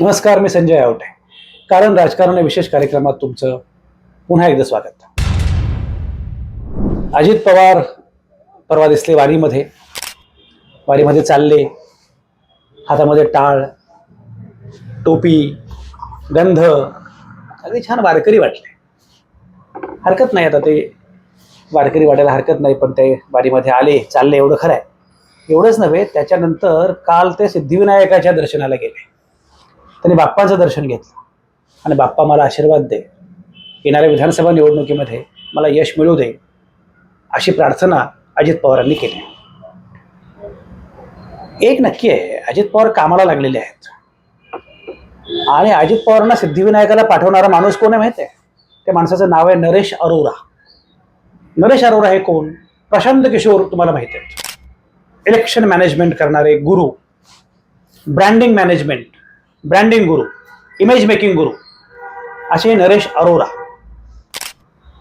नमस्कार मी संजय आवटे. कारण राजकारण या विशेष कार्यक्रमात तुमचं पुन्हा एकदा स्वागत. अजित पवार परवा दिसले वारीमध्ये. वारीमध्ये चालले. हातामध्ये टाळ टोपी गंध. अगदी छान वारकरी वाटले. हरकत नाही आता ते. वारकरी वाटायला हरकत नाही पण ते वारीमध्ये आले चालले एवढं खरं आहे एवढंच नव्हे त्याच्यानंतर काल ते सिद्धिविनायकाच्या दर्शनाला गेले. त्यांनी बाप्पाचं दर्शन घेतलं. आणि बाप्पा मला आशीर्वाद दे. येणाऱ्या विधानसभा निवडणुकीमध्ये मला यश मिळू दे अशी प्रार्थना अजित पवारांनी केली. एक नक्की आहे अजित पवार कामाला लागलेले आहेत. आणि अजित पवारांना सिद्धिविनायकाला पाठवणारा माणूस कोण आहे माहिती आहे? त्या माणसाचं नाव आहे नरेश अरोरा. नरेश अरोरा हे कोण? प्रशांत किशोर तुम्हाला माहिती आहेत. इलेक्शन मॅनेजमेंट करणारे गुरु. Branding management. ब्रँडिंग गुरु इमेज मेकिंग गुरु असे नरेश अरोरा.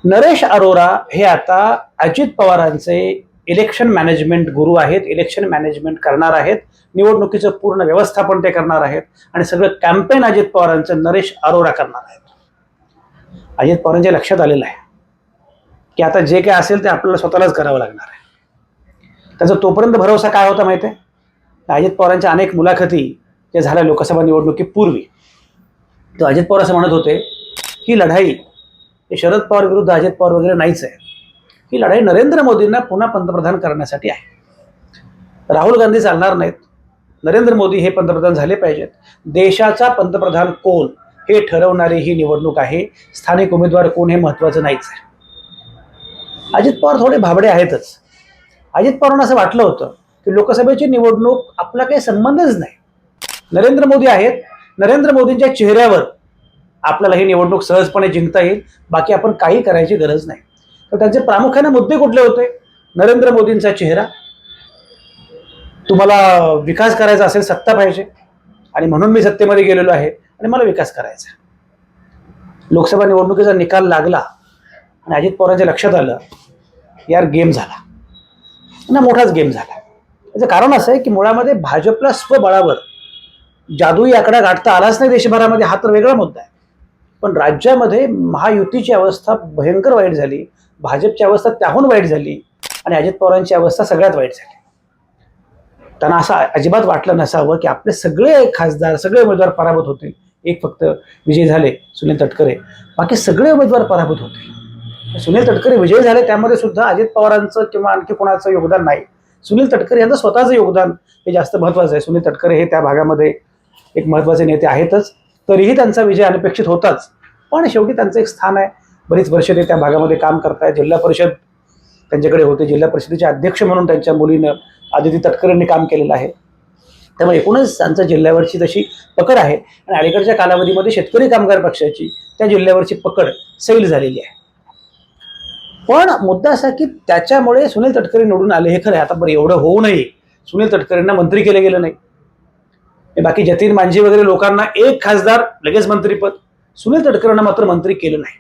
नरेश अरोरा हे आता अजित पवारांचे इलेक्शन मॅनेजमेंट गुरु आहेत. इलेक्शन मॅनेजमेंट करणार आहेत. निवडणुकीचं पूर्ण व्यवस्थापन ते करणार आहेत. आणि सगळं कॅम्पेन अजित पवारांचं नरेश अरोरा करणार आहेत. अजित पवारांच्या लक्षात आलेलं आहे की आता जे काय असेल ते आपल्याला स्वतःलाच करावं लागणार आहे. त्याचा तोपर्यंत भरोसा काय होता माहिती आहे? अजित पवारांच्या अनेक मुलाखती ज्या झाल्या लोकसभा निवडणुकीपूर्वी. तर अजित पवार असं म्हणत होते ही लढाई हे शरद पवार विरुद्ध अजित पवार वगैरे नाहीच आहे. ही लढाई नरेंद्र मोदींना पुन्हा पंतप्रधान करण्यासाठी आहे. राहुल गांधी चालणार नाहीत. नरेंद्र मोदी हे पंतप्रधान झाले पाहिजेत. देशाचा पंतप्रधान कोण हे ठरवणारी ही निवडणूक आहे. स्थानिक उमेदवार कोण हे महत्त्वाचं नाहीच आहे. अजित पवार थोडे भाबडे आहेतच. अजित पवारांना असं वाटलं होतं की लोकसभेची निवडणूक आपला काही संबंधच नाही. नरेंद्र मोदी आहेत. नरेंद्र मोदींच्या चेहऱ्यावर आपल्याला ही निवडणूक सहजपणे जिंकता येईल. बाकी आपण काही करायची गरज नाही. तर त्यांचे प्रामुख्याने मुद्दे कुठले होते? नरेंद्र मोदींचा चेहरा. तुम्हाला विकास करायचा असेल सत्ता पाहिजे. आणि म्हणून मी सत्तेमध्ये गेलेलो आहे. आणि मला विकास करायचा आहे. लोकसभा निवडणुकीचा निकाल लागला आणि अजित पवारांच्या लक्षात आलं यार गेम झाला. ना मोठाच गेम झाला. याचं कारण असं आहे की मुळामध्ये भाजपला स्वबळावर जादुई आकडा गाठता आलाच नाही देशभरामध्ये. हा तर वेगळा मुद्दा आहे. पण राज्यामध्ये महायुतीची अवस्था भयंकर वाईट झाली. भाजपची अवस्था त्याहून वाईट झाली. आणि अजित पवारांची अवस्था सगळ्यात वाईट झाली. त्यांना असं अजिबात वाटलं नसावं की आपले सगळे खासदार सगळे उमेदवार पराभूत होतील. एक फक्त विजय झाले सुनील तटकरे. बाकी सगळे उमेदवार पराभूत होते सुनील तटकरे विजय झाले त्यामध्ये सुद्धा अजित पवारांचं किंवा आणखी कोणाचं योगदान नाही. सुनील तटकरे यांचं स्वतःचं योगदान हे जास्त महत्त्वाचं आहे. सुनील तटकरे हे त्या भागामध्ये एक महत्त्वाचे नेते आहेतच. तरीही त्यांचा विजय अनपेक्षित होताच. पण शेवटी त्यांचं एक स्थान आहे. बरीच वर्ष ते त्या भागामध्ये काम करतायत. जिल्हा परिषद त्यांच्याकडे होते. जिल्हा परिषदेचे अध्यक्ष म्हणून त्यांच्या मुलीनं आदिती तटकरेंनी काम केलेलं आहे. त्यामुळे एकूणच त्यांचा जिल्ह्यावरची तशी पकड आहे. आणि अलीकडच्या कालावधीमध्ये शेतकरी कामगार पक्षाची त्या जिल्ह्यावरची पकड सैल झालेली आहे. पण मुद्दा असा की त्याच्यामुळे सुनील तटकरे निवडून आले हे खरं आहे. आता बरं एवढं होऊ नये. सुनील तटकरेंना मंत्री केलं गेलं नाही. बाकी जतीन मांझी वगैरे लोकांना एक खासदार लगेच मंत्रीपद. सुनील तटकरांना मात्र मंत्री केलं नाही.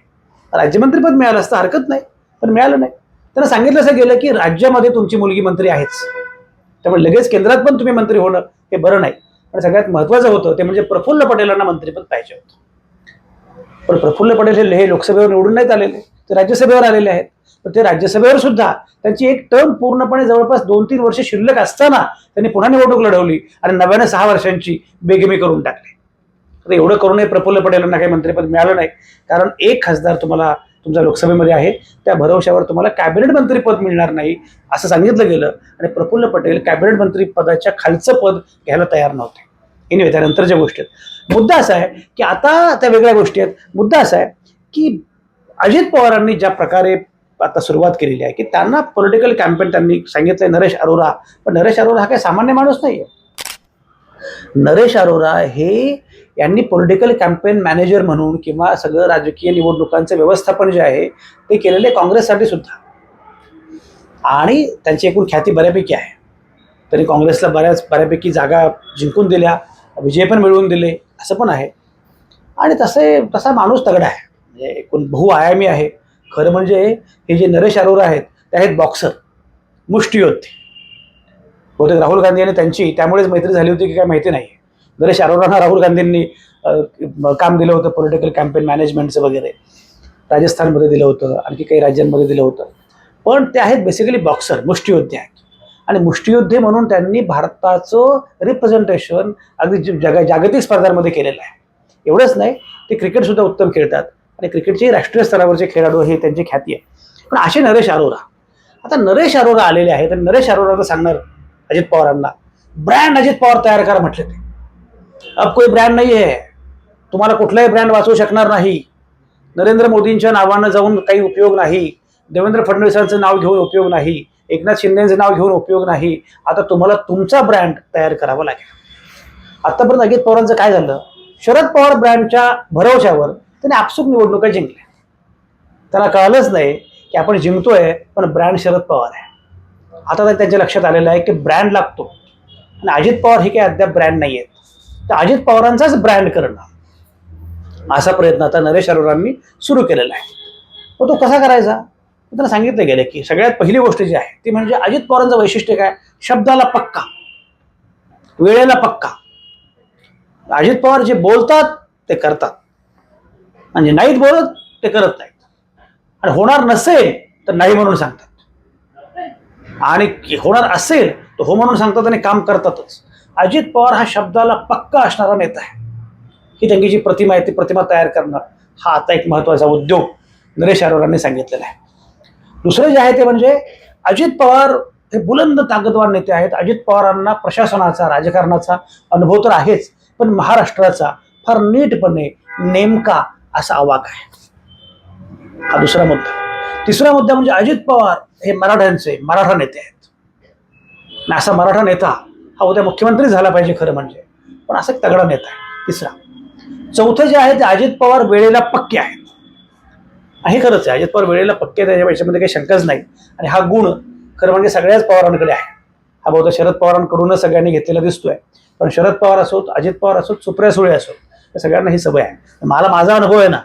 राज्यमंत्रीपद मिळालं असतं हरकत नाही पण मिळालं नाही. त्यांना सांगितलं असं गेलं की राज्यामध्ये तुमची मुलगी मंत्री आहेच. त्यामुळे लगेच केंद्रात पण तुम्ही मंत्री होणं हे बरं नाही. पण सगळ्यात महत्वाचं होतं ते म्हणजे प्रफुल्ल पटेलांना मंत्रीपद पाहिजे होतं. पण प्रफुल्ल पटेल हे हे लोकसभेवर निवडून नाहीत आलेले ते राज्यसभेवर आलेले आहेत. तर ते राज्यसभेवर सुद्धा त्यांची एक टर्म पूर्णपणे जवळपास दोन तीन वर्ष शिल्लक असताना त्यांनी पुन्हा निवडणूक लढवली आणि नव्याने सहा वर्षांची बेगमी करून टाकली. तर एवढं करूनही प्रफुल्ल पटेलांना काही मंत्रिपद मिळालं नाही. कारण एक खासदार तुम्हाला तुमच्या लोकसभेमध्ये आहे. त्या भरवशावर तुम्हाला कॅबिनेट मंत्रीपद मिळणार नाही असं सांगितलं गेलं आणि प्रफुल्ल पटेल कॅबिनेट मंत्री पदाच्या खालचं पद घ्यायला तयार नव्हते. एनिवे त्यानंतरच्या गोष्टी आहेत. मुद्दा असा आहे की आता त्या वेगळ्या गोष्टी आहेत. मुद्दा असा आहे की अजित पवारांनी ज्या प्रकारे आता सुरुवात केलेली आहे की त्यांना पॉलिटिकल कॅम्पेन त्यांनी सांगितलंय नरेश अरोरा. पण नरेश अरोरा हा काही सामान्य माणूस नाही आहे नरेश अरोरा हे यांनी पॉलिटिकल कॅम्पेन मॅनेजर म्हणून किंवा सगळं राजकीय निवडणुकांचं व्यवस्थापन जे आहे ते केलेले काँग्रेससाठी सुद्धा. आणि त्यांची एकूण ख्याती बऱ्यापैकी आहे. तरी काँग्रेसला बऱ्याच बऱ्यापैकी जागा जिंकून दिल्या विजय पण मिळवून दिले असं पण आहे. आणि तसे तसा माणूस तगडा आहे. म्हणजे एकूण बहुआयामी आहे. खरं म्हणजे हे जे नरेश अरोरा आहेत ते आहेत बॉक्सर मुष्टियोद्धे. बहुतेक राहुल गांधी आणि त्यांची त्यामुळेच मैत्री झाली होती की काय माहिती नाही. नरेश अरोरांना राहुल गांधींनी काम दिलं होतं पॉलिटिकल कॅम्पेन मॅनेजमेंटचं वगैरे. राजस्थानमध्ये दिलं होतं आणखी काही राज्यांमध्ये दिलं होतं. पण ते आहेत बेसिकली बॉक्सर मुष्टियोद्धे आहेत. आणि मुष्टियोद्धे म्हणून त्यांनी भारताचं रिप्रेझेंटेशन अगदी ज- जगा जागतिक स्पर्धांमध्ये केलेलं आहे. एवढंच नाही ते क्रिकेटसुद्धा उत्तम खेळतात. आणि क्रिकेटचे राष्ट्रीय स्तरावरचे खेळाडू हे त्यांची ख्याती आहे. पण असे नरेश अरोरा आता नरेश अरोरा आलेले आहेत आणि नरेश अरोरा सांगणार अजित पवारांना ब्रँड अजित पवार तयार करा म्हटले ते. अब कोई ब्रँड नाही आहे. तुम्हाला कुठलाही ब्रँड वाचवू शकणार नाही. नरेंद्र मोदींच्या नावानं जाऊन काही उपयोग नाही. देवेंद्र फडणवीसांचं नाव घेऊन उपयोग नाही. एकनाथ शिंदेचं नाव घेऊन उपयोग नाही. आता तुम्हाला तुमचा ब्रँड तयार करावा लागेल. आतापर्यंत अजित पवारांचं काय झालं? शरद पवार ब्रँडच्या भरवशावर त्याने आपसूक निवडणुका जिंकल्या. त्याला कळलंच नाही की आपण जिंकतोय पण ब्रँड शरद पवार आहे. आता तर त्यांच्या लक्षात आलेलं आहे की ब्रँड लागतो. आणि अजित पवार हे काही अद्याप ब्रँड नाही आहेत तर अजित पवारांचाच ब्रँड करणं असा प्रयत्न आता नरेश अरोरांनी सुरू केलेला आहे. मग तो कसा करायचा? त्यांना सांगितलं गेलं की सगळ्यात पहिली गोष्ट जी आहे ती म्हणजे अजित पवारांचं वैशिष्ट्य काय? शब्दाला पक्का. वेळेला पक्का. अजित पवार जे बोलतात ते करतात. आणि नाहीत बोलत ते करत नाहीत. आणि होणार नसेल तर नाही म्हणून सांगतात. आणि होणार असेल तर हो म्हणून सांगतात आणि काम करतातच. अजित पवार हा शब्दाला पक्का असणारा नेता आहे. ही त्यांची जी प्रतिमा आहे ती प्रतिमा तयार करणं हा आता एक महत्त्वाचा उद्योग नरेश अरोरांनी सांगितलेला आहे. दुसरं जे आहे ते म्हणजे अजित पवार हे बुलंद ताकदवार नेते आहेत. अजित पवारांना प्रशासनाचा राजकारणाचा अनुभव तर आहेच पण महाराष्ट्राचा फार नीटपणे नेमका असा आवाक आहे. हा दुसरा मुद्दा. तिसरा मुद्दा म्हणजे अजित पवार हे मराठ्यांचे मराठा नेते आहेत. असा मराठा नेता हा उद्या मुख्यमंत्री झाला पाहिजे खरं म्हणजे. पण असा एक तगडा नेता आहे. तिसरा. चौथं जे आहे ते अजित पवार वेळेला पक्के आहेत. हे खरंच आहे. अजित पवार वेळेला पक्के आहेत त्याच्या पैशामध्ये काही शंकाच नाही. आणि हा गुण खरं म्हणजे सगळ्याच पवारांकडे आहे. हा बहुधा शरद पवारांकडूनच सगळ्यांनी घेतलेला दिसतोय. पण शरद पवार असोत अजित पवार असोत सुप्रिया सुळे असोत. या सगळ्यांना ही सवय आहे. मला माझा अनुभव आहे ना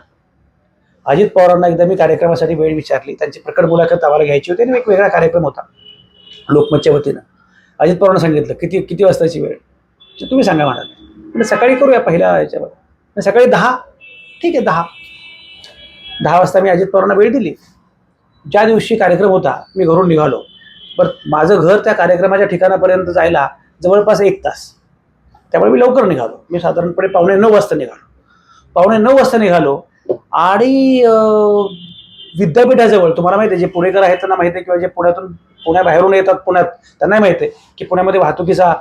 अजित पवारांना एकदा मी कार्यक्रमासाठी वेळ विचारली त्यांची प्रकट मुलाखत आम्हाला घ्यायची होती आणि एक वेगळा कार्यक्रम होता लोकमतच्या वतीनं. अजित पवारांना सांगितलं किती किती वाजताची वेळ? तुम्ही सांगा म्हणाले म्हणजे सकाळी करूया पहिल्या याच्यावर. सकाळी दहा. ठीक आहे दहा. दहा वाजता मी अजित पवारांना वेळ दिली. ज्या दिवशी कार्यक्रम होता मी घरून निघालो. बरं माझं घर त्या कार्यक्रमाच्या ठिकाणापर्यंत जायला जवळपास एक तास. त्यामुळे मी लवकर निघालो. मी साधारणपणे पावणे नऊ वाजता निघालो. पावणे नऊ वाजता निघालो आणि विद्यापीठाजवळ तुम्हाला माहिती आहे जे पुणेकर आहेत त्यांना माहिती आहे किंवा जे पुण्यातून पुण्याबाहेरून येतात पुण्यात त्यांनाही माहिती आहे की पुण्यामध्ये वाहतुकीचा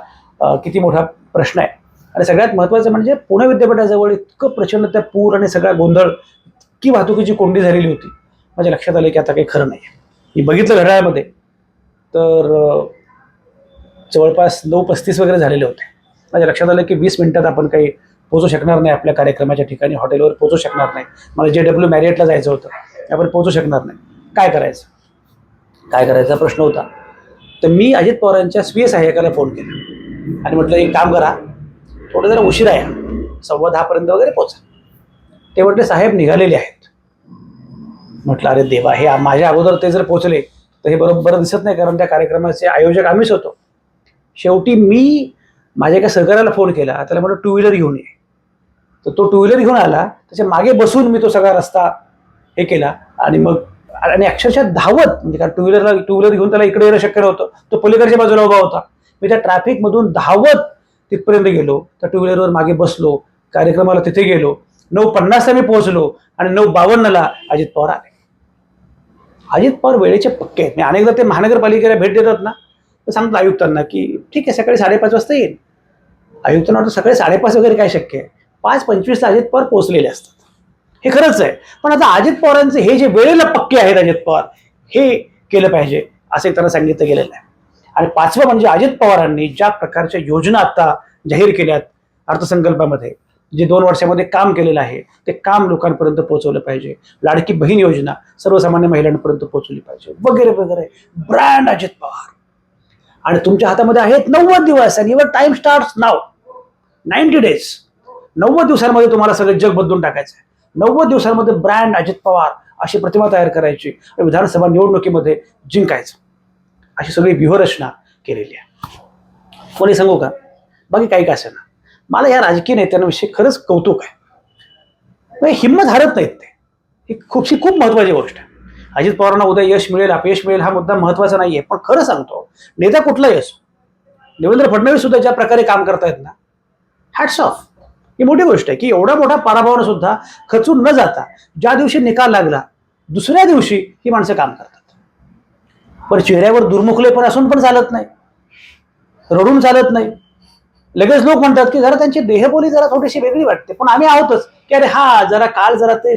किती मोठा प्रश्न आहे. आणि सगळ्यात महत्त्वाचं म्हणजे पुणे विद्यापीठाजवळ इतकं प्रचंड त्या पूर आणि सगळा गोंधळ की वाहतुकीची कोंडी झालेली होती. माझ्या लक्षात आलं की आता काही खरं नाही मी बघितलं घड्याळामध्ये तर जवळपास नऊ पस्तीस वगैरे झालेले होते. माझ्या लक्षात आलं की वीस मिनिटात आपण काही पोहोचू शकणार नाही आपल्या कार्यक्रमाच्या ठिकाणी हॉटेलवर पोहोचू शकणार नाही. मला जे डब्ल्यू मॅरियटला जायचं होतं आपण पोहोचू शकणार नाही. काय करायचं? काय करायचा प्रश्न होता? तर मी अजित पवारांच्या स्वीय सहाय्यकाला फोन केला. आणि म्हटलं एक काम करा थोडं जरा उशिरा या सव्वा दहापर्यंत वगैरे पोचा ते म्हटले साहेब निघालेले आहेत. म्हटलं अरे देवा हे माझ्या अगोदर ते जर पोचले तर हे बरोबर दिसत नाही कारण त्या कार्यक्रमाचे आयोजक आम्हीच होतो. शेवटी मी माझ्या एका सहकार्याला फोन केला. त्याला म्हटलं टू व्हीलर घेऊन ये. तर तो टू व्हीलर घेऊन आला. त्याच्यामागे बसून मी तो सगळा रस्ता हे केला. आणि मग आणि अक्षरशः धावत म्हणजे कारण टू व्हीलरला टू व्हीलर घेऊन त्याला इकडे येणं शक्य नव्हतं. तो पलीकडच्या बाजूला उभा होता. मी त्या ट्रॅफिकमधून धावत तिथपर्यंत गेलो. त्या टू व्हीलरवर मागे बसलो. कार्यक्रमाला तिथे गेलो. नऊ पन्नासला मी पोहोचलो. आणि नऊ बावन्नला अजित पवार आले. अजित पवार वेळेचे पक्के आहेत. मी अनेकदा ते महानगरपालिकेला भेट देतात ना. तर सांगतो आयुक्तांना की ठीक आहे सकाळी साडेपाच वाजता येईल. आयुक्तांना वाटतं सकाळी साडेपाच वगैरे काय शक्य आहे? पाच पंचवीसला अजित पवार पोहोचलेले असतात. हे खरंच आहे. पण आता अजित पवारांचे हे जे वेळेला पक्के आहेत अजित पवार हे केलं पाहिजे असं एक त्यांना सांगितलं गेलेलं आहे. आणि पाचवं म्हणजे अजित पवारांनी ज्या प्रकारच्या योजना आता जाहीर केल्यात अर्थसंकल्पामध्ये जे दोन वर्षामध्ये काम केलेलं आहे ते काम लोकांपर्यंत पोहोचवलं पाहिजे. लाडकी बहीण योजना सर्वसामान्य महिलांपर्यंत पोहोचवली पाहिजे. वगैरे वगैरे. ब्रँड अजित पवार. आणि तुमच्या हातामध्ये आहेत नव्वद दिवस आणि your time start now ninety days नव्वद दिवसांमध्ये तुम्हाला सगळं जग बदलून टाकायचं आहे. नव्वद दिवसांमध्ये ब्रँड अजित पवार अशी प्रतिमा तयार करायची आणि विधानसभा निवडणुकीमध्ये जिंकायचं. अशी सगळी व्यूहरचना केलेली आहे. कोणी सांगू का? बाकी काही का असेना. मला या राजकीय नेत्यांविषयी खरंच कौतुक आहे. हिंमत हरत नाहीत ते. ही खूपशी खूप महत्वाची गोष्ट आहे. अजित पवारांना उद्या यश मिळेल अपयश मिळेल हा मुद्दा महत्त्वाचा नाही आहे पण खरं सांगतो नेता कुठलाही असो देवेंद्र फडणवीस सुद्धा ज्या प्रकारे काम करतायत ना हॅट्स ऑफ ही मोठी गोष्ट आहे की एवढा मोठा पराभवानं सुद्धा खचून न जाता ज्या दिवशी निकाल लागला दुसऱ्या दिवशी ही माणसं काम करतात. पण चेहऱ्यावर दुर्मुखलेपण असून पण चालत नाही. रडून चालत नाही. लगेच लोक म्हणतात की जरा त्यांची देहबोली जरा थोडीशी वेगळी वाटते. पण आम्ही आहोतच. की अरे हा जरा काल जरा ते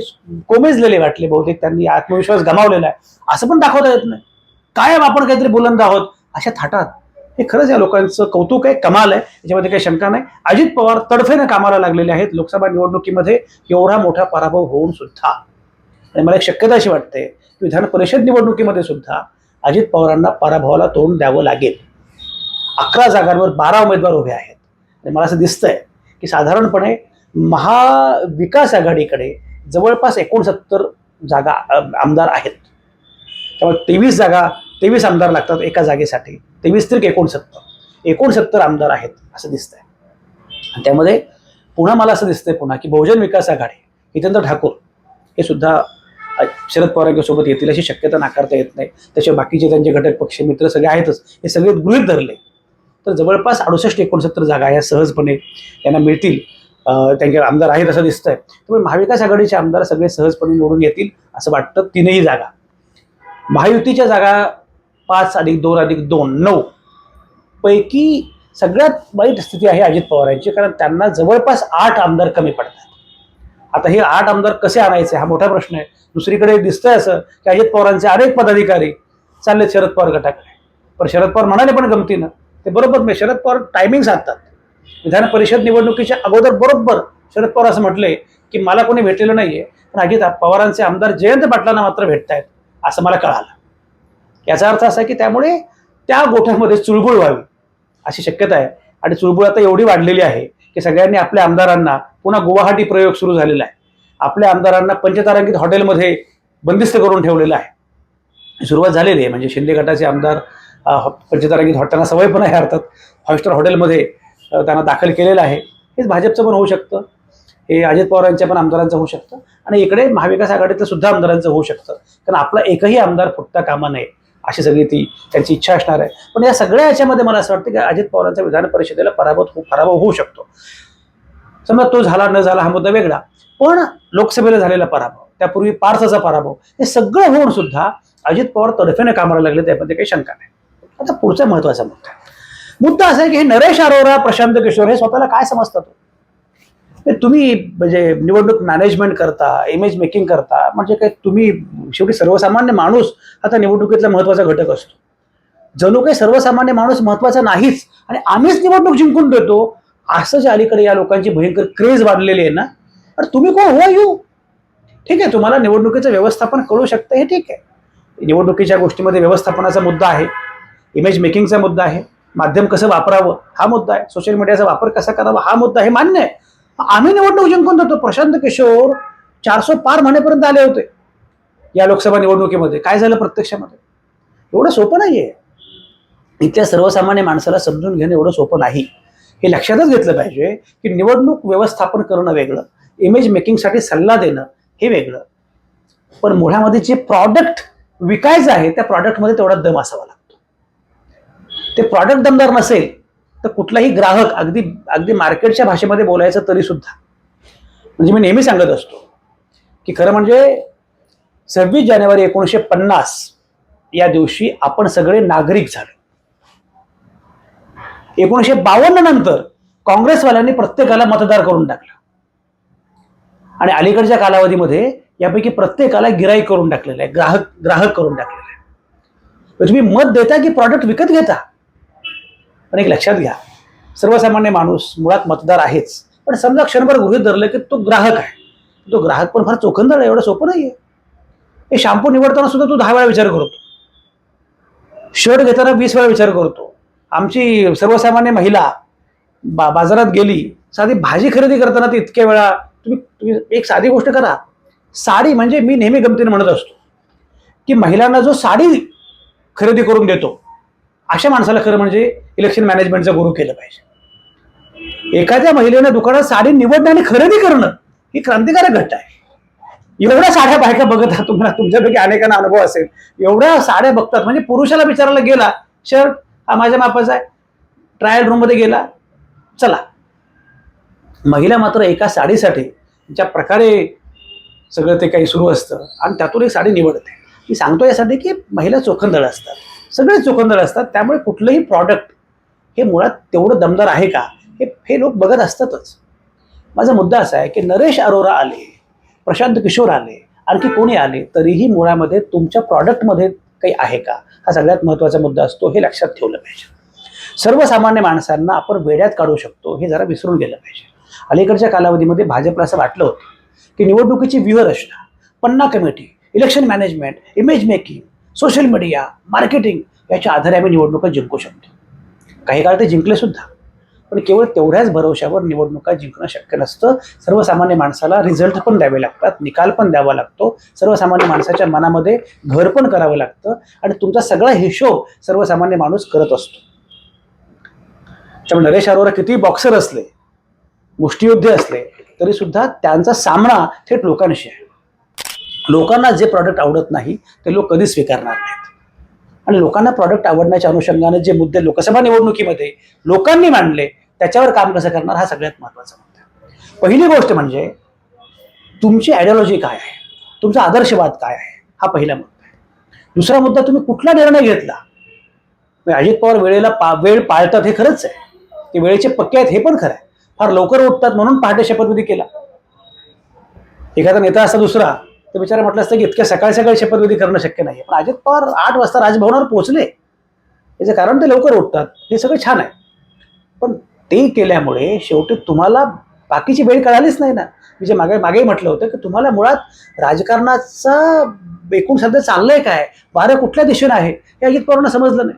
कोमेजलेले वाटले बहुतेक त्यांनी आत्मविश्वास गमावलेला आहे. असं पण दाखवता येत नाही. कायम आपण काहीतरी बुलंद आहोत. अशा थाटात. हे खरंच या लोकांचं कौतुक आहे कमाल आहे. याच्यामध्ये काही शंका नाही. अजित पवार तडफेनं कामाला लागलेले आहेत. लोकसभा निवडणुकीमध्ये एवढा मोठा पराभव होऊन सुद्धा. आणि मला एक शक्यता अशी वाटते की विधान परिषद निवडणुकीमध्ये सुद्धा अजित पवारांना पराभवाला तोंड द्यावं लागेल. अकरा जागांवर बारा उमेदवार उभे आहेत. आणि मला असं दिसतंय की साधारणपणे महाविकास आघाडीकडे जवळपास एकोणसत्तर जागा आमदार आहेत. त्यामुळे तेवीस जागा तेवीस आमदार लागतात एका जागेसाठी. तेवीस त्रिक एकोणसत्तर. एकोणसत्तर आमदार आहेत असं दिसतंय. आणि त्यामध्ये पुन्हा मला असं दिसतंय पुन्हा की बहुजन विकास आघाडी हितेंद्र ठाकूर हे सुद्धा शरद पवार यांच्यासोबत येतील अशी शक्यता नाकारता येत नाही. त्याचे बाकीचे त्यांचे घटक पक्ष मित्र सगळे आहेतच. हे सगळे गृहित धरले. तर जवळपास अडुसष्ट एकोणसत्तर जागा ह्या सहजपणे यांना मिळतील. त्यांचे आमदार आहेत असं दिसतंय. त्यामुळे महाविकास आघाडीचे आमदार सगळे सहजपणे निवडून येतील असं वाटतं तीनही जागा. महायुतीच्या जागा पाच अधिक दोन अधिक दोन नऊ पैकी सगळ्यात वाईट स्थिती आहे अजित पवारांची कारण त्यांना जवळपास आठ आमदार कमी पडतात. आता हे आठ आमदार कसे आणायचे? हा मोठा प्रश्न आहे. दुसरीकडे दिसतंय असं की अजित पवारांचे अनेक पदाधिकारी चालले शरद पवार गटाकडे. पण शरद पवार म्हणाले पण गमतीनं ते बरोबर नाही शरद पवार टायमिंग साधतात विधान परिषद निवडणुकीच्या अगोदर बरोबर शरद पवार असं म्हटले की मला कोणी भेटलेलं नाहीये पण अजित पवारांचे आमदार जयंत पाटलांना मात्र भेटतायत असं मला कळालं. याचा अर्थ असा की त्यामुळे त्या गोठ्यामध्ये चुळबुळ व्हावी अशी शक्यता आहे. आणि चुळबुळ आता एवढी वाढलेली आहे की सगळ्यांनी आपल्या आमदारांना पुन्हा गुवाहाटी प्रयोग सुरू झालेला आहे. आपल्या आमदारांना पंचतारांकित हॉटेलमध्ये बंदिस्त करून ठेवलेलं आहे. सुरुवात झालेली आहे. म्हणजे शिंदे गटाचे आमदार पंचतारांकित हॉटेलना सवय पण आहे अर्थात. फाईव्ह स्टार हॉटेलमध्ये त्यांना दाखल केलेलं आहे. हेच भाजपचं पण होऊ शकतं. हे अजित पवारांच्या पण आमदारांचं होऊ शकतं. आणि इकडे महाविकास आघाडीतलं सुद्धा आमदारांचं होऊ शकतं. कारण आपला एकही आमदार फुटता कामा नये अशी सगळी ती त्यांची इच्छा असणार आहे. पण या सगळ्या याच्यामध्ये मला असं वाटतं की अजित पवारांचा विधान परिषदेला पराभव हो- पराभव होऊ शकतो. समजा तो झाला न झाला हा मुद्दा वेगळा. पण लोकसभेला झालेला पराभव त्यापूर्वी पार्थचा पराभव हे सगळं होऊन सुद्धा अजित पवार तडफेने कामाला लागले त्यामध्ये काही शंका नाही. आता पुढचा महत्त्वाचा मुद्दा. मुद्दा असा आहे की हे नरेश अरोरा प्रशांत किशोर हे स्वतःला काय समजतात तुम्ही म्हणजे निवडणूक मॅनेजमेंट करता इमेज मेकिंग करता म्हणजे काय तुम्ही शेवटी सर्वसामान्य माणूस आता निवडणुकीतला महत्त्वाचा घटक असतो. जणू काही सर्वसामान्य माणूस महत्त्वाचा नाहीच आणि आम्हीच निवडणूक जिंकून देतो असं जे अलीकडे या लोकांची भयंकर क्रेज वाढलेली आहे ना तर तुम्ही कोण? हो यू ठीक आहे तुम्हाला निवडणुकीचं व्यवस्थापन कळू शकतं हे ठीक आहे. निवडणुकीच्या गोष्टीमध्ये व्यवस्थापनाचा मुद्दा आहे. इमेज मेकिंगचा मुद्दा आहे. माध्यम कसं वापरावं? हा मुद्दा आहे. सोशल मीडियाचा वापर कसा करावा? हा मुद्दा हे मान्य आहे. आम्ही निवडणूक जिंकून देतो. प्रशांत किशोर चारशे पार म्हणेपर्यंत आले होते. या लोकसभा निवडणुकीमध्ये. काय झालं प्रत्यक्षामध्ये? एवढं सोपं नाहीये. इथल्या सर्वसामान्य माणसाला समजून घेणं एवढं सोपं नाही. हे लक्षातच घेतलं पाहिजे की निवडणूक व्यवस्थापन करणं वेगळं. इमेज मेकिंगसाठी सल्ला देणं हे वेगळं. पण मुळामध्ये जे प्रॉडक्ट विकायचं आहे त्या प्रॉडक्टमध्ये तेवढा दम असावा लागतो. ते प्रॉडक्ट दमदार नसेल तर कुठलाही ग्राहक अगदी अगदी मार्केटच्या भाषेमध्ये बोलायचं तरी सुद्धा म्हणजे मी नेहमी सांगत असतो की खरं म्हणजे सव्वीस जानेवारी एकोणीसशे पन्नास या दिवशी आपण सगळे नागरिक झालो. एकोणीसशे बावन्न नंतर काँग्रेसवाल्यांनी प्रत्येकाला मतदार करून टाकलं. आणि अलीकडच्या कालावधीमध्ये यापैकी प्रत्येकाला गिराई करून टाकलेलं आहे ग्राहक ग्राहक करून टाकलेलं आहे. म्हणजे तुम्ही मत देता की प्रॉडक्ट विकत घेता? पण एक लक्षात घ्या. सर्वसामान्य माणूस मुळात मतदार आहेच. पण समजा क्षणभर गृहित धरलं की तो ग्राहक आहे. तो ग्राहक पण फार चोखंदळ आहे एवढं सोपं नाही आहे हे शॅम्पू निवडताना सुद्धा तू दहा वेळा विचार करतो. शर्ट घेताना वीस वेळा विचार करतो. आमची सर्वसामान्य महिला बा बाजारात गेली साधी भाजी खरेदी करताना ती इतक्या वेळा तुम्ही तुम्ही एक साधी गोष्ट करा. साडी म्हणजे मी नेहमी गमतीने म्हणत असतो की महिलांना जो साडी खरेदी करून देतो अशा माणसाला खरं म्हणजे इलेक्शन मॅनेजमेंटचा गुरु केलं पाहिजे. एखाद्या महिलेनं दुकानात साडी निवडणं आणि खरेदी करणं ही क्रांतिकारक घटना आहे. एवढ्या साड्या बायका बघत तुम्हाला तुमच्यापैकी अनेकांना अनुभव असेल. एवढ्या साड्या बघतात. म्हणजे पुरुषाला विचारायला गेला शर्ट हा माझ्या मापाचा आहे. ट्रायल रूममध्ये गेला. चला. महिला मात्र एका साडीसाठी ज्या प्रकारे सगळं ते काही सुरू असतं आणि त्यातून एक साडी निवडते. मी सांगतो यासाठी की महिला चोखंदळ असतात. सगळे चोखंदळ असतात त्यामुळे कुठलंही प्रॉडक्ट हे मुळात तेवढं दमदार आहे का हे हे लोक बघत असतातच. माझा मुद्दा असा आहे की नरेश अरोरा आले प्रशांत किशोर आले आणखी कोणी आले तरीही मुळामध्ये तुमच्या प्रॉडक्टमध्ये काही आहे का? हा सगळ्यात महत्त्वाचा मुद्दा असतो हे लक्षात ठेवलं पाहिजे. सर्वसामान्य माणसांना आपण वेड्यात काढू शकतो हे जरा विसरून गेलं पाहिजे. अलीकडच्या कालावधीमध्ये भाजपला असं वाटलं होतं की निवडणुकीची व्यूहरचना पन्ना committee election management image making social media marketing याच्या आधारे आम्ही निवडणुका जिंकू शकतो. काही काळ ते जिंकले सुद्धा पण केवळ तेवढ्याच भरोशावर निवडणुका जिंकणं शक्य नसतं. सर्वसामान्य माणसाला रिझल्ट पण द्यावे लागतात निकाल पण द्यावा लागतो. सर्वसामान्य माणसाच्या मनामध्ये घर पण करावं लागतं आणि तुमचा सगळा हिशोब सर्वसामान्य माणूस करत असतो. त्यामुळे नरेश अरोरा किती बॉक्सर असले मुष्टियोद्धे असले तरी सुद्धा त्यांचा सामना थेट लोकांशी आहे. लोकांना जे प्रॉडक्ट आवडत नाही ते लोक कधीच स्वीकारणार नाहीत. आणि लोकांना प्रॉडक्ट आवडण्याच्या अनुषंगाने जे मुद्दे लोकसभा निवडणुकीमध्ये लोकांनी मांडले त्याच्यावर काम कसं करणार हा सगळ्यात महत्त्वाचा मुद्दा आहे. पहिली गोष्ट म्हणजे तुमची आयडिओलॉजी काय आहे? तुमचा आदर्शवाद काय आहे? हा पहिला मुद्दा आहे. दुसरा मुद्दा तुम्ही कुठला निर्णय घेतला? अजित पवार वेळेला पा वेळ पाळतात हे खरंच आहे. ते वेळेचे पक्के आहेत हे पण खरं आहे. फार लवकर उठतात म्हणून पहाटे शपथविधी केला. एखादा नेता असा दुसरा तर बिचारा म्हटलं असतं की इतक्या सकाळी सकाळी शपथविधी करणं शक्य नाही पण अजित पवार आठ वाजता राजभवनावर पोहोचले. याचं कारण ते लवकर उठतात. हे सगळं छान आहे. पण ते केल्यामुळे शेवटी तुम्हाला बाकीची वेळ कळालीच नाही ना. मी जे मागे मागेही म्हटलं होतं की तुम्हाला मुळात राजकारणाचा एकूण सध्या चाललंय काय? वारं कुठल्या दिशेनं आहे? हे अजित पवारांना समजलं नाही.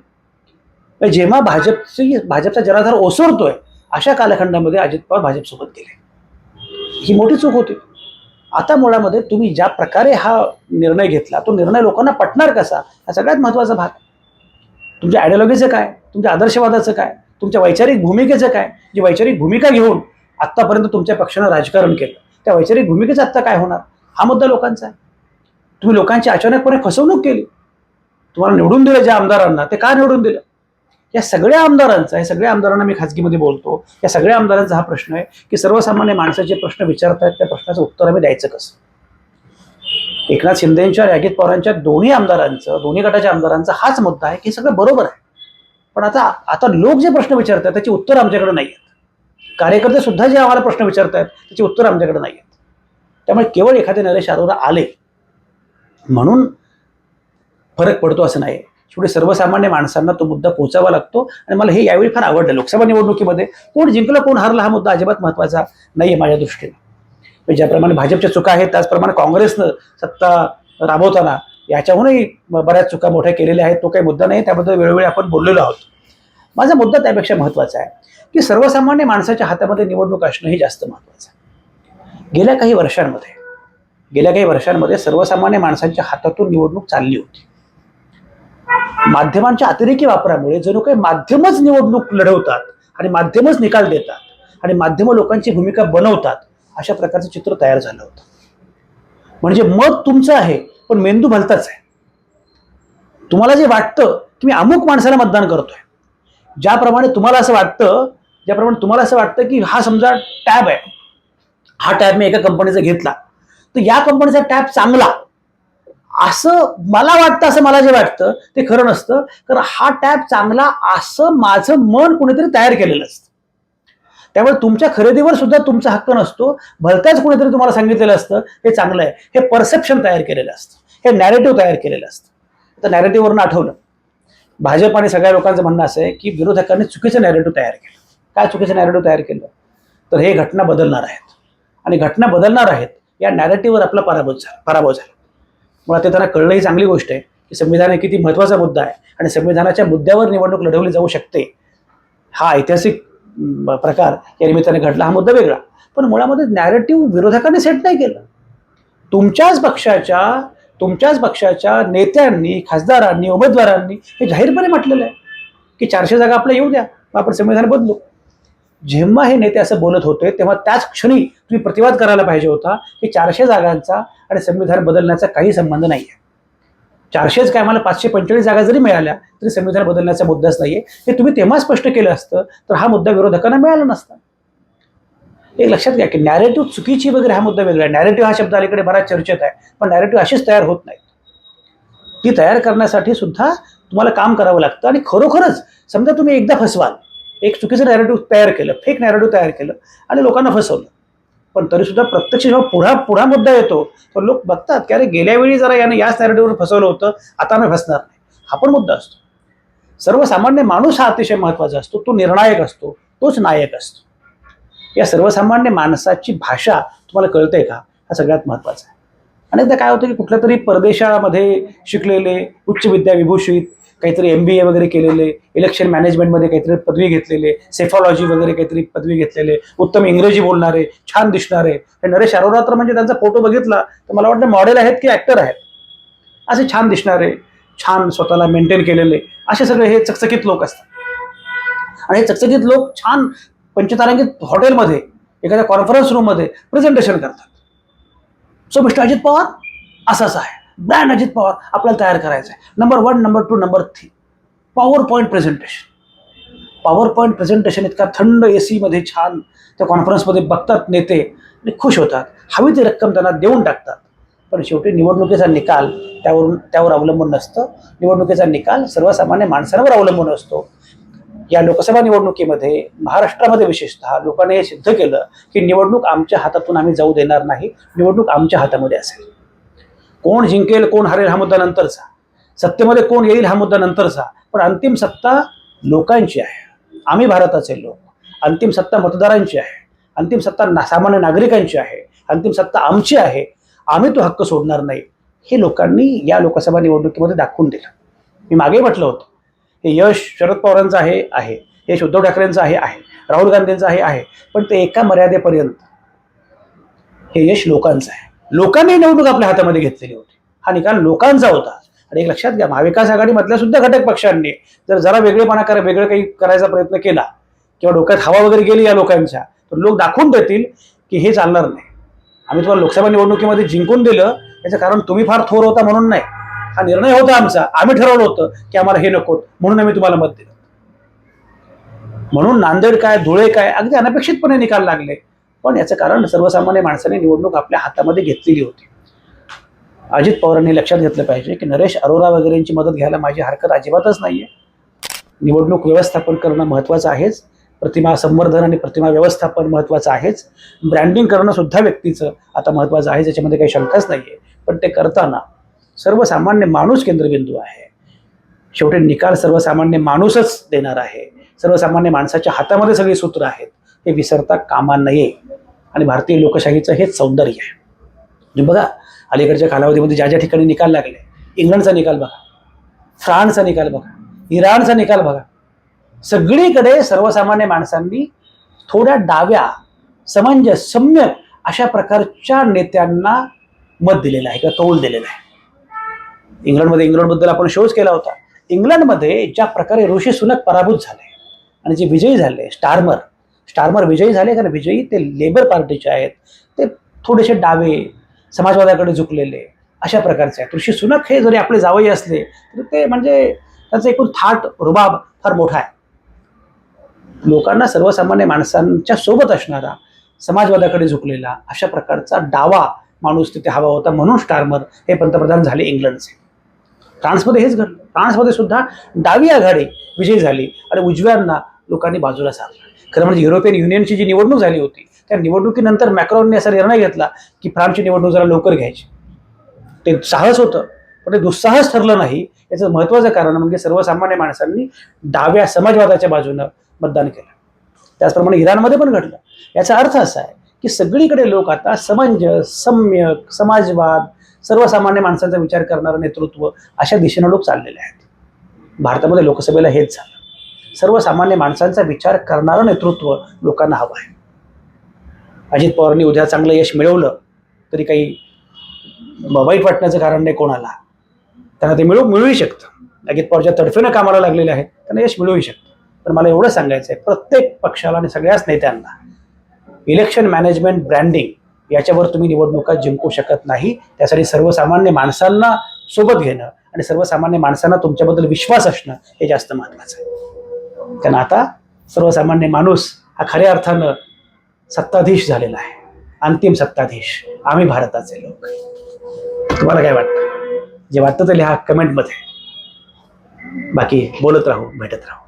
म्हणजे जेव्हा भाजपची भाजपचा जनाधार ओसरतोय अशा कालखंडामध्ये अजित पवार भाजपसोबत गेले. ही मोठी चूक होती. आता मुळामध्ये तुम्ही ज्या प्रकारे हा निर्णय घेतला तो निर्णय लोकांना पटणार कसा? हा सगळ्यात महत्त्वाचा भाग. तुमच्या आयडिओलॉजीचं काय? तुमच्या आदर्शवादाचं काय? तुमच्या वैचारिक भूमिकेचं काय? जी वैचारिक भूमिका घेऊन आत्तापर्यंत तुमच्या पक्षानं राजकारण केलं त्या वैचारिक भूमिकेचं आत्ता काय होणार? हा मुद्दा लोकांचा आहे. तुम्ही लोकांची अचानकपणे फसवणूक केली. तुम्हाला निवडून दिलं ज्या आमदारांना ते का निवडून दिलं? या सगळ्या आमदारांचा या सगळ्या आमदारांना मी खाजगीमध्ये बोलतो या सगळ्या आमदारांचा हा प्रश्न आहे की सर्वसामान्य माणसाचे प्रश्न विचारतायत त्या प्रश्नाचं उत्तर आम्ही द्यायचं कसं? एकनाथ शिंदेच्या अजित पवारांच्या दोन्ही आमदारांचं दोन्ही गटाच्या आमदारांचा हाच मुद्दा आहे की हे सगळं बरोबर आहे. पण आता आता लोक जे प्रश्न विचारतात त्याची उत्तर आमच्याकडे नाही आहेत कार्यकर्ते सुद्धा जे आम्हाला प्रश्न विचारतायत त्याची उत्तर आमच्याकडे नाही आहेत त्यामुळे केवळ एखादे नरेश अरोरा आले. म्हणून फरक पडतो असं नाही. शेवटी सर्वसामान्य माणसांना तो मुद्दा पोचावा लागतो. आणि मला हे यावेळी फार आवडलं लोकसभा निवडणुकीमध्ये. कोण जिंकलं कोण हारला हा मुद्दा अजिबात महत्त्वाचा नाही आहे माझ्या दृष्टीने. म्हणजे ज्याप्रमाणे भाजपच्या चुका आहेत त्याचप्रमाणे काँग्रेसनं सत्ता राबवताना याच्याहूनही बऱ्याच चुका मोठ्या केलेल्या आहेत. तो काही मुद्दा नाही त्याबद्दल वेळोवेळी आपण बोललेलो आहोत. माझा मुद्दा त्यापेक्षा महत्त्वाचा आहे की सर्वसामान्य माणसाच्या हातामध्ये निवडणूक असणं हे जास्त महत्त्वाचं आहे. गेल्या काही वर्षांमध्ये गेल्या काही वर्षांमध्ये सर्वसामान्य माणसांच्या हातातून निवडणूक चालली होती. माध्यमांच्या अतिरेकी वापरामुळे जणू काही माध्यमच निवडणूक लढवतात आणि माध्यमच निकाल देतात आणि माध्यम लोकांची भूमिका बनवतात अशा प्रकारचं चित्र तयार झालं होतं. म्हणजे मत तुमचं आहे पण मेंदू भलताच आहे. तुम्हाला जे वाटतं की मी अमुक माणसाला मतदान करतोय. ज्याप्रमाणे तुम्हाला असं वाटतं ज्याप्रमाणे तुम्हाला असं वाटतं की हा समजा टॅब आहे. हा टॅब मी एका कंपनीचा घेतला. तर या कंपनीचा टॅब चांगला. असं मला वाटतं असं मला जे वाटतं ते खरं नसतं. कारण हा टॅब चांगला असं माझं मन कुणीतरी तयार केलेलं असतं. त्यामुळे तुमच्या खरेदीवर सुद्धा तुमचा हक्क नसतो. भलत्याच कुणीतरी तुम्हाला सांगितलेलं असतं हे चांगलं आहे. हे परसेप्शन तयार केलेलं असतं. हे नॅरेटिव्ह तयार केलेलं असतं. तर नॅरेटिव्हवरून आठवलं. भाजप आणि सगळ्या लोकांचं म्हणणं असं आहे की विरोधकांनी चुकीचं नॅरेटिव्ह तयार केलं. काय चुकीचं नॅरेटिव्ह तयार केलं? तर हे घटना बदलणार आहेत. आणि घटना बदलणार आहेत या नॅरेटिव्हवर आपला पराभव झाला. पराभव झाला. मुळात ते त्यांना कळणं ही चांगली गोष्ट आहे की संविधान हे किती महत्त्वाचा मुद्दा आहे आणि संविधानाच्या मुद्द्यावर निवडणूक लढवली जाऊ शकते. हा ऐतिहासिक प्रकार या निमित्ताने घडला. हा मुद्दा वेगळा. पण मुळामध्ये नॅरेटिव्ह विरोधकांनी सेट नाही केलं. तुमच्याच पक्षाच्या तुमच्याच पक्षाच्या नेत्यांनी खासदारांनी उमेदवारांनी हे जाहीरपणे म्हटलेलं आहे की चारशे जागा आपल्या येऊ द्या. मग आपण संविधान बदलू. जेव्हा हे नेते असं बोलत होते तेव्हा त्याच क्षणी तुम्ही प्रतिवाद करायला पाहिजे होता की चारशे जागांचा आणि संविधान बदलण्याचा काही संबंध नाही आहे चारशेच काय मला पाचशे पंचेचाळीस जागा जरी मिळाल्या तरी संविधान बदलण्याचा मुद्दाच नाहीये. हे तुम्ही तेव्हा स्पष्ट केलं असतं तर हा मुद्दा विरोधकांना मिळाला नसता. एक लक्षात घ्या की नॅरेटिव्ह चुकीची वगैरे हा मुद्दा वेगळा आहे. नॅरेटिव्ह हा शब्द अलीकडे बराच चर्चेत आहे पण नॅरेटिव्ह अशीच तयार होत नाही. ती तयार करण्यासाठी सुद्धा तुम्हाला काम करावं लागतं आणि खरोखरच समजा तुम्ही एकदा फसवाल एक चुकीचं नॅरेटिव्ह तयार केलं फेक नॅरेटिव्ह तयार केलं आणि लोकांना फसवलं. पण तरीसुद्धा प्रत्यक्ष जेव्हा पुढा पुढा मुद्दा येतो तर लोक बघतात की अरे गेल्या वेळी जरा याने याच नॅरेटिव्हवर फसवलं होतं आता आम्ही फसणार नाही. हा पण मुद्दा असतो. सर्वसामान्य माणूस हा अतिशय महत्त्वाचा असतो तो निर्णायक असतो तोच नायक असतो. या सर्वसामान्य माणसाची भाषा तुम्हाला कळते का? हा सगळ्यात महत्त्वाचा आहे. अनेकदा काय होतं की कुठल्या तरी परदेशामध्ये शिकलेले उच्च विद्या विभूषित काहीतरी एम बी ए वगैरे केलेले इलेक्शन मॅनेजमेंटमध्ये काहीतरी पदवी घेतलेले सेफॉलॉजी वगैरे काहीतरी पदवी घेतलेले उत्तम इंग्रजी बोलणारे छान दिसणारे. हे नरेश अरोरा तर म्हणजे त्यांचा फोटो बघितला तर मला वाटतं मॉडेल आहेत की ॲक्टर आहेत? असे छान दिसणारे छान स्वतःला मेंटेन केलेले असे सगळे हे चकचकीत लोक असतात. आणि हे चकचकीत लोक छान पंचतारांकित हॉटेलमध्ये एखाद्या कॉन्फरन्स रूममध्ये प्रेझेंटेशन करतात. सो मिस्टर अजित पवार असंच आहे. ब्रँड अजित पवार आपल्याला तयार करायचं आहे. Number one number two number three power point presentation power point presentation इतका थंड ए सीमध्ये छान त्या कॉन्फरन्समध्ये बघतात नेते आणि खुश होतात. हवी ती रक्कम त्यांना देऊन टाकतात. पण शेवटी निवडणुकीचा निकाल त्यावरून त्यावर अवलंबून नसतं. निवडणुकीचा निकाल सर्वसामान्य माणसांवर अवलंबून असतो. या लोकसभा निवडणुकीमध्ये महाराष्ट्रामध्ये विशेषतः लोकांनी हे सिद्ध केलं की निवडणूक आमच्या हातातून आम्ही जाऊ देणार नाही. निवडणूक आमच्या हातामध्ये असेल. कोण जिंकेल कोण हरेल हा मुद्दा नंतरचा. सत्तेमध्ये कोण येईल हा मुद्दा नंतरचा. पण अंतिम सत्ता लोकांची आहे. आम्ही भारताचे लोक. अंतिम सत्ता मतदारांची आहे. अंतिम सत्ता ना सामान्य नागरिकांची आहे. अंतिम सत्ता आमची आहे. आम्ही तो हक्क सोडणार नाही. हे लोकांनी या लोकसभा निवडणुकीमध्ये दाखवून दिलं. मी मागे म्हटलं होतं. हे यश शरद पवारांचं आहे आहे. यश उद्धव ठाकरेंचं आहे आहे. राहुल गांधींचं आहे आहे. पण ते एका मर्यादेपर्यंत हे यश लोकांचं आहे. लोकांनी निवडणूक आपल्या हातामध्ये घेतलेली होती. हा निकाल लोकांचा होता. आणि एक लक्षात घ्या महाविकास आघाडीमधल्या सुद्धा घटक पक्षांनी जर जरा वेगळेपणा करा वेगळं काही करायचा प्रयत्न केला किंवा डोक्यात हवा वगैरे गेली या लोकांच्या तर लोक दाखवून देतील की हे चालणार नाही. आम्ही तुम्हाला लोकसभा निवडणुकीमध्ये जिंकून दिलं याचं कारण तुम्ही फार थोर होता म्हणून नाही. हा निर्णय होता आमचा. आम्ही ठरवलं होतं की आम्हाला हे नको. म्हणून आम्ही तुम्हाला मत दिलं. म्हणून नांदेड काय धुळे काय अगदी अनपेक्षितपणे निकाल लागले. पण याचं कारण सर्वसामान्य माणसाने निवडणूक आपल्या हातामध्ये घेतलेली होती. अजित पवारांनी लक्षात घेतलं पाहिजे की नरेश अरोरा वगैरेंची मदत घ्यायला माझी हरकत अजिबातच नाही आहे निवडणूक व्यवस्थापन करणं महत्त्वाचं आहेच. प्रतिमा संवर्धन आणि प्रतिमा व्यवस्थापन महत्त्वाचं आहेच. ब्रँडिंग करणं सुद्धा व्यक्तीचं आता महत्त्वाचं आहे ज्याच्यामध्ये काही शंकाच नाही आहे पण ते करताना सर्वसामान्य माणूस केंद्रबिंदू आहे. शेवटी निकाल सर्वसामान्य माणूसच देणार आहे. सर्वसामान्य माणसाच्या हातामध्ये सगळी सूत्र आहेत. हे विसरता कामा नये. आणि भारतीय लोकशाहीचं हेच सौंदर्य आहे. म्हणजे बघा अलीकडच्या कालावधीमध्ये ज्या ज्या ठिकाणी निकाल लागले इंग्लंडचा निकाल बघा फ्रान्सचा निकाल बघा इराणचा निकाल बघा सगळीकडे सर्वसामान्य माणसांनी थोड्या डाव्या समंजस सम्यक अशा प्रकारच्या नेत्यांना मत दिलेलं आहे किंवा कौल दिलेला आहे. इंग्लंडमध्ये इंग्लंडबद्दल आपण शोज केला होता. इंग्लंडमध्ये ज्या प्रकारे ऋषी सुनक पराभूत झाले आणि जे विजयी झाले स्टारमर स्टारमर विजयी झाले कारण विजयी ते लेबर पार्टीचे आहेत. ते थोडेसे डावे समाजवादाकडे झुकलेले अशा प्रकारचे आहेत. ऋषी सुनक हे जरी आपले जावई असले तरी ते म्हणजे त्यांचा एकूण थाट रुबाब फार मोठा आहे. लोकांना सर्वसामान्य माणसांच्या सोबत असणारा समाजवादाकडे झुकलेला अशा प्रकारचा डावा माणूस तिथे हवा होता म्हणून स्टारमर हे पंतप्रधान झाले इंग्लंडचे. फ्रान्समध्ये हेच घडलं. फ्रान्समध्ये सुद्धा डावी आघाडी विजयी झाली आणि उजव्यांना लोकांनी बाजूला सारलं खरं म्हणजे युरोपियन युनियनची जी निवडणूक झाली होती त्या निवडणुकीनंतर मॅक्रॉनने असा निर्णय घेतला की फ्रान्सची निवडणूक जरा लवकर घ्यायची. ते साहस होतं पण ते दुस्साहस ठरलं नाही. याचं महत्त्वाचं कारण म्हणजे सर्वसामान्य माणसांनी डाव्या समाजवादाच्या बाजूनं मतदान केलं. त्याचप्रमाणे इराणमध्ये पण घडलं. याचा अर्थ असा आहे की सगळीकडे लोक आता समंजस सम्यक समाजवाद सर्वसामान्य माणसांचा विचार करणारं नेतृत्व अशा दिशेनं लोक चाललेले आहेत. भारतामध्ये लोकसभेला हेच झालं. सर्वसामान्य माणसांचा विचार करणारं नेतृत्व लोकांना हवं आहे. अजित पवारांनी उद्या चांगलं यश मिळवलं तरी काही वाईट वाटण्याचं कारण नाही कोणाला. त्यांना ते मिळू मिळूही शकतं. अजित पवारच्या तडफेनं कामाला लागलेले आहेत त्यांना यश मिळूही शकतं. पण मला एवढं सांगायचं आहे प्रत्येक पक्षाला आणि सगळ्याच नेत्यांना इलेक्शन मॅनेजमेंट ब्रँडिंग याच्यावर तुम्ही निवडणुका जिंकू शकत नाही. त्यासाठी सर्वसामान्य माणसांना सोबत घेणं आणि सर्वसामान्य माणसांना तुमच्याबद्दल विश्वास असणं हे जास्त महत्त्वाचं आहे. कारण आता सर्वसामान्य माणूस हा खऱ्या अर्थानं सत्ताधीश झालेला आहे. अंतिम सत्ताधीश आम्ही भारताचे लोक. तुम्हाला काय वाटतं? जे वाटतं ते लिहा कमेंटमध्ये. बाकी बोलत राहू भेटत राहू.